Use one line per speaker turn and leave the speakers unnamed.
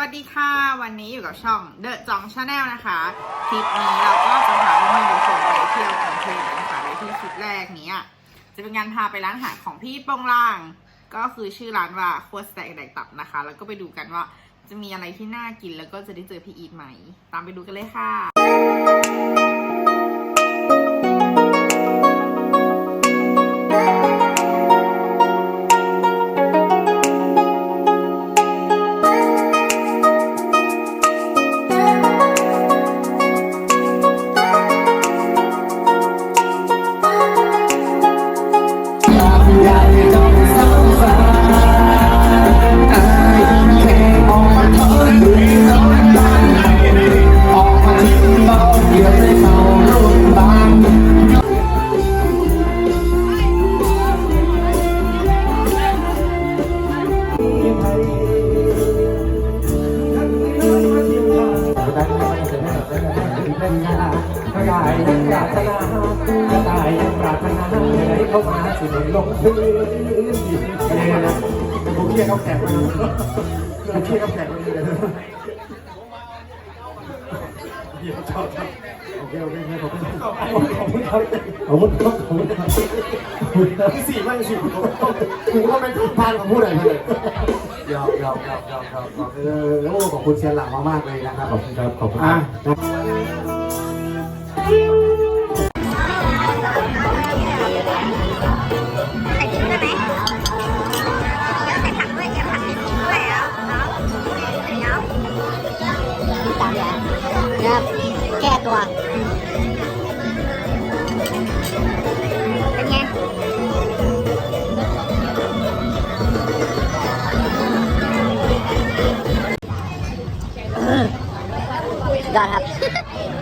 วัสดีค่ะ วันนี้อยู่กับช่องเดอะจองชาแนลนะคะคลิปนี้เราก็จะพาเพื่อนๆทุกคไปเที่ยวกรุงเทพนะคะในยที่คลิปแรกนี้จะเป็นการพาไปร้านอาหารของพี่ปงล่าง ก็คือชื่อร้านว่าโคสแตกแดกตับนะคะ แล้วก็ไปดูกันว่าจะมีอะไรที่น่ากินแล้วก็จะได้เจอพี่อีทไหม ตามไปดูกันเลยค่ะ
กระต่ายยังปรารถนากระต่ายยังปรารถนาไหนเข้ามาสิหนุนลงพื้นเนี่ย
นะผมเรียกเขาแขกมาผมเรียกเขาแขกมาเลยเดี๋ยวชอบชอบโอเคโอเคขอบคุณ
ขอบคุณครับขอบคุณครับขอบคุณครับ
ที่สี่ไม่สี่กูก็เป็นพานของผู้ใดมาเลย ยอมยอมยอมยอมยอมเออแล้ขอบคุณเชียร์หลังมากๆเลยนะครับขอบคุ
ณครับขอบค
ุณอะใส่ทิ้
ง ยอดครับ